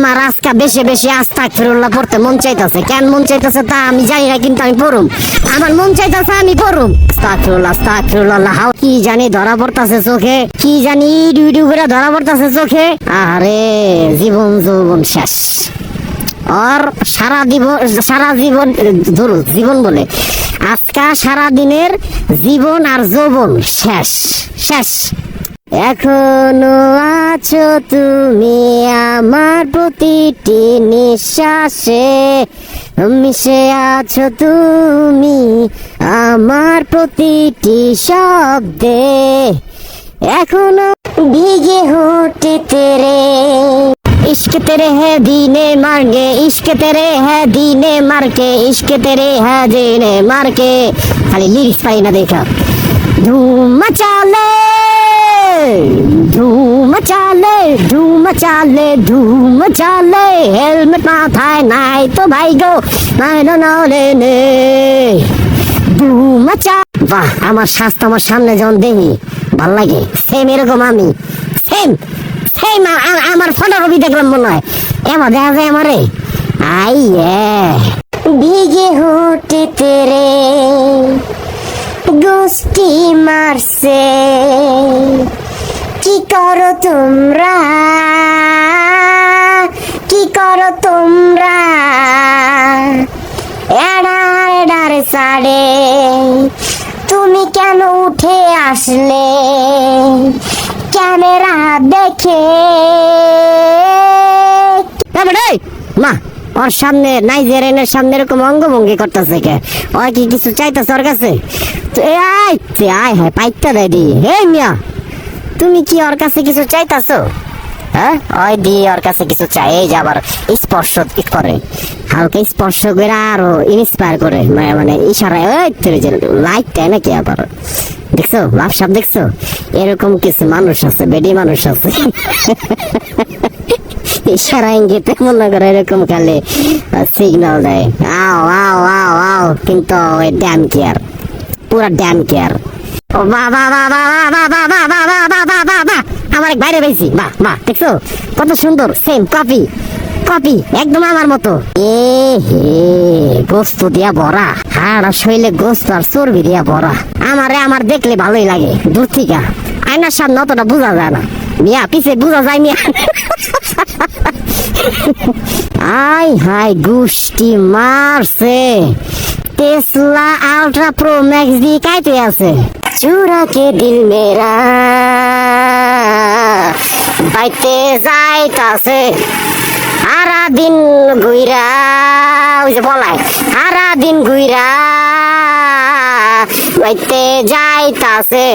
আমার আজকে বেশি বেশি আস্তাক ফিরুল্লাহ পড়তে মন চাইতেছে। কেন মন চাইতেছে তা আমি জানি না, কিন্তু আমি পড়ুম। আমার মন চাইতেছে আমি পড়ুম। কি জানি ধরা চোখে, কি জানি করে ধরা চোখে। আরে, জীবন শেষ। আর সারা জীবন সারা জীবন, ধরু, জীবন বলে। আজকা সারা দিনের জীবন আর যৌবন শেষ শেষ। এখনও আছো তুমি আমার প্রতিটি নিঃশ্বাসে মিশে আছো তুমি আমার প্রতিটি শব্দে এখনো ভিগে হতে তেরে इश्क तेरे है दीने मारगे इश्क तेरे है दीने मार के इश्क तेरे है दीने मार के खाली लिरिक्स पाई ना देखा धूम मचा ले ধুম চালে ধুম চালে ধুম চালে, হেলমেট মাথায় নাই তো ভাই গো, নাই নে ধুম চা বাহ, আমার স্বাস্থ্য আমার সামনে যখন দেখি ভালো লাগে। সেম এরকম আমি। সেম সেম আমার ফটোকপি দেখলাম মনে হয়। এমা দেখা যায় আমারে। আই ভিগে হোটে তেরে গোষ্ঠী মারছে। কি করো তোমরা? কি করো তোমরা? এডা, এডার সাড়ে। তুমি কেন উঠে আসলে? ক্যামেরা দেখে। মা, ওর সামনে নাইজেরিয়ানের সামনে এরকম অঙ্গভঙ্গি করতেছে কে? ওই কি কিছু চাইতেছে ওর কাছে? আয় আয় হ্যাঁ পাইতা দেয় দি। হে, মিয়া। তুমি কি ওর কাছে কিছু চাইতাছো? হ্যাঁ? ওই দিয়ে ওর কাছে কিছু চাই। এই যে আবার স্পর্শ করে। হালকা স্পর্শ করে আরও ইন্সপায়ার করে। মানে মানে ইশারায়, ওই তুই যে লাইটটা নাকি আবার? দেখছ? লাভ সাপ দেখছ? এরকম কিছু মানুষ আছে, বেডি মানুষ আছে। ইশারা ইঙ্গিতে মনে করে, এরকম খালি সিগন্যাল দেয়। আও আও আও আও, কিন্তু ওই ড্যাম কেয়ার পুরা ড্যাম কেয়ার ও বা বা বা বা বা বা বা বা বা বা বা বা বা আমার বাইরে পেয়েছি বাহ বাহ দেখছ কত সুন্দর সেম কপি কপি একদম আমার মতো এ হে গোস্ত দিয়া ভরা হাড় শৈলে গোস্ত আর চর্বি দিয়া ভরা আমারে আমার দেখলে ভালোই লাগে দূর থেকে আয়নার সামনে অতটা বোঝা যায় না মিয়া পিছে বোঝা যায় মিয়া আই হাই গুষ্টি মারছে টেসলা আল্ট্রা প্রো ম্যাক্স দিয়ে কাইতে আছে चुरा के दिल मेरा বাইতে যাই তাছে সারা দিন ঘুইরা, ওই যে বলাই সারা দিন ঘুইরা বাইতে যাই তাছে